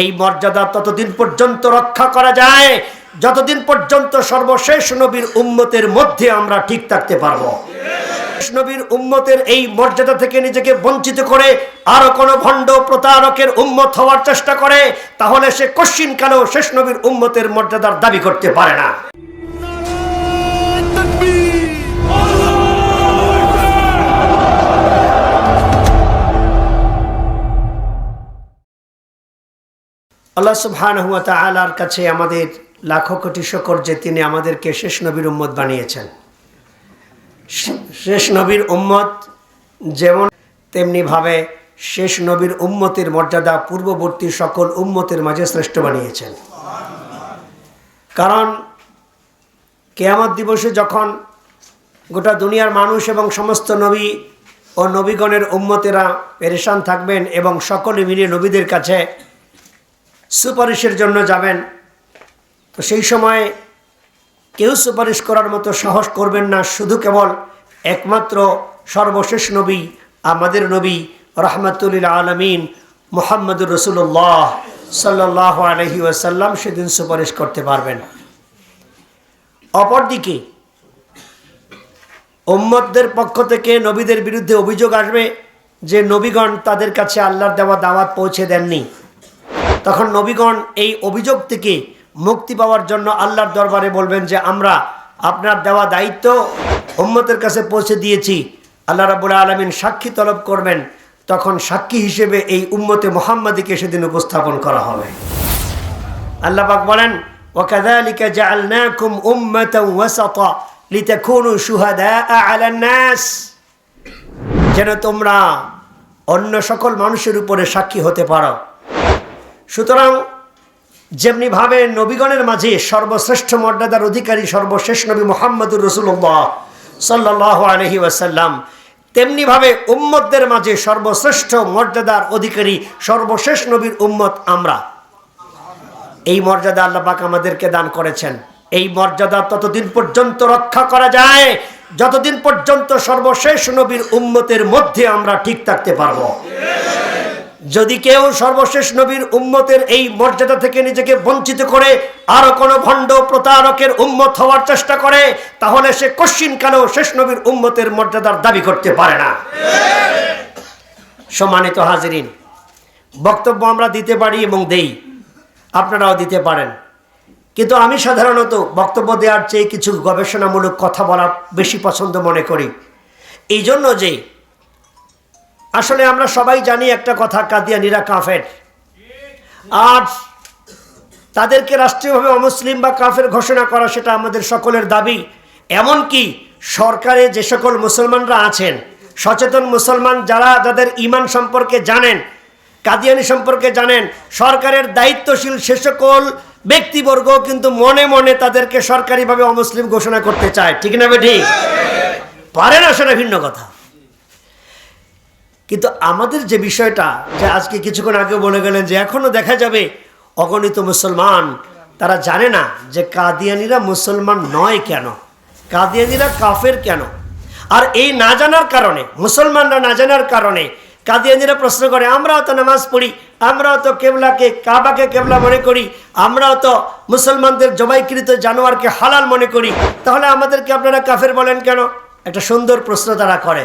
এই মর্যাদা ততদিন পর্যন্ত রক্ষা করা যায়। যতদিন পর্যন্ত সর্বশেষ নবীর উম্মতের মধ্যে আমরা ঠিক থাকতে পারব। নবীর উম্মতের এই মর্যাদা থেকে নিজেকে বঞ্চিত করে আরও কোনো ভণ্ড প্রতারকের উম্মত হওয়ার চেষ্টা করে, তাহলে সে কশ্চিন কালেও শেষ নবীর উম্মতের মর্যাদার দাবি করতে পারে না? আল্লাহ সুবহানাহু ওয়া তাআলার কাছে আমাদের লাখো কোটি শকর যে তিনি আমাদেরকে শেষ নবীর উম্মত বানিয়েছেন। শেষ নবীর উম্মত যেমন তেমনিভাবে শেষ নবীর উম্মতের মর্যাদা পূর্ববর্তী সকল উম্মতের মাঝে শ্রেষ্ঠ বানিয়েছেন। কারণ কেয়ামত দিবসে যখন গোটা দুনিয়ার মানুষ এবং সমস্ত নবী ও নবীগণের উম্মতেরা পেরেশান থাকবেন এবং সকলে মিলে নবীদের কাছে সুপারিশের জন্য যাবেন। তো সেই সময় কেউ সুপারিশ করার মতো সাহস করবেন না, শুধু কেবল একমাত্র সর্বশেষ নবী, আমাদের নবী রহমতুল্লিল আলমিন মোহাম্মদুর রসুল্লাহ সাল্লাহ আলহি ওয়াসাল্লাম সেদিন সুপারিশ করতে পারবেন। অপরদিকে উম্মতদের পক্ষ থেকে নবীদের বিরুদ্ধে অভিযোগ আসবে যে, নবীগণ তাদের কাছে আল্লাহর দেওয়া দাওয়াত পৌঁছে দেননি। তখন নবীগণ এই অভিযোগ থেকে মুক্তি পাওয়ার জন্য আল্লাহর দরবারে বলবেন যে আমরা আপনার দেওয়া দায়িত্ব উম্মতের কাছে পৌঁছে দিয়েছি আল্লাহ রাবুল আলমিন সাক্ষী তলব করবেন তখন সাক্ষী হিসেবে এই উম্মতে মোহাম্মদীকে সেদিন উপস্থাপন করা হবে আল্লাহ পাক বলেন وكذلك جعلناكم أمة وسطا لتكونوا شهداء على الناس যেন তোমরা অন্য সকল মানুষের উপরে সাক্ষী হতে পারো সুতরাং যেমনিভাবে নবীগণের মাঝে সর্বশ্রেষ্ঠ মর্যাদার অধিকারী সর্বশেষ নবী মোহাম্মদুর রসুল্লাহ সাল্লাহ আলহি ওয়াসাল্লাম তেমনিভাবে উম্মতদের মাঝে সর্বশ্রেষ্ঠ মর্যাদার অধিকারী সর্বশেষ নবীর উম্মত আমরা। এই মর্যাদা আল্লাহ পাক আমাদেরকে দান করেছেন। এই মর্যাদা ততদিন পর্যন্ত রক্ষা করা যায়, যতদিন পর্যন্ত সর্বশেষ নবীর উম্মতের মধ্যে আমরা ঠিক থাকতে পারব। যদি কেউ সর্বশেষ নবীর উম্মতের এই মর্যাদা থেকে নিজেকে বঞ্চিত করে আরও কোনো ভণ্ড প্রতারকের উম্মত হওয়ার চেষ্টা করে, তাহলে সে কশ্চিন কালেও শেষ নবীর উম্মতের মর্যাদার দাবি করতে পারে না? সম্মানিত হাজিরিন, বক্তব্য আমরা দিতে পারি এবং দেই। আপনারাও দিতে পারেন। কিন্তু আমি সাধারণত বক্তব্য দেওয়ার চেয়ে কিছু গবেষণামূলক কথা বলা বেশি পছন্দ মনে করি। এই জন্য যে আসলে আমরা সবাই জানি একটা কথা, কাদিয়ানিরা কাফের। আর তাদেরকে রাষ্ট্রীয়ভাবে অমুসলিম বা কাফের ঘোষণা করা সেটা আমাদের সকলের দাবি। এমনকি সরকারে যে সকল মুসলমানরা আছেন, সচেতন মুসলমান যারা যাদের ইমান সম্পর্কে জানেন, কাদিয়ানি সম্পর্কে জানেন, সরকারের দায়িত্বশীল সে সকল ব্যক্তিবর্গ কিন্তু মনে মনে তাদেরকে সরকারিভাবে অমুসলিম ঘোষণা করতে চায়। ঠিক না ঠিক পারে না সেটা ভিন্ন কথা। কিন্তু আমাদের যে বিষয়টা, যে আজকে কিছুক্ষণ আগে বলে গেলেন যে এখনও দেখা যাবে অগণিত মুসলমান, তারা জানে না যে কাদিয়ানিরা মুসলমান নয় কেন? কাদিয়ানিরা কাফের কেন? আর এই না জানার কারণে, মুসলমানরা না জানার কারণে কাদিয়ানিরা প্রশ্ন করে, আমরাও তো নামাজ পড়ি, আমরাও তো কেবলাকে, কাবাকে কেবলা মনে করি, আমরাও তো মুসলমানদের জবাইকৃত জানোয়ারকে হালাল মনে করি, তাহলে আমাদেরকে আপনারা কাফের বলেন কেন? একটা সুন্দর প্রশ্ন তারা করে।